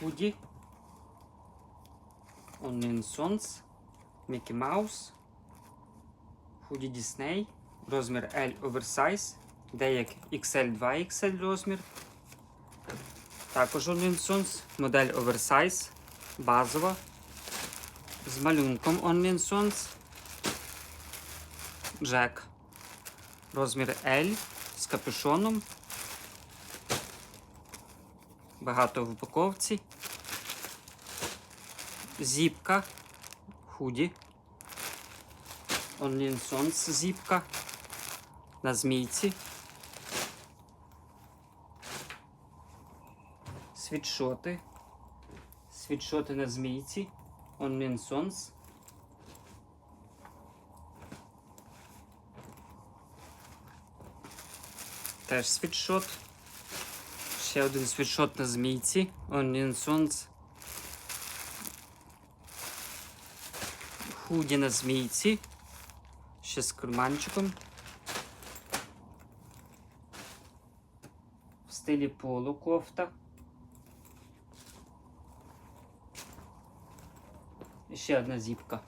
худі. Onion Sons. Mickey Mouse. Худі Disney. Розмір L Oversize. Деяк XL 2 XL розмір. Також Onion Sons. Модель Oversize. Базова. З малюнком Onion Sons. Джек. Розмір L з капюшоном. Багато в упаковці. Зіпка. Худі. Sons зіпка. На змійці. Світшоти. Світшоти на змійці. Sons. Теж світшот. Ще один світшот на змійці. Onion Sons. Худі на змійці. Ще з карманчиком. В стилі полу кофта. І ще одна зіпка.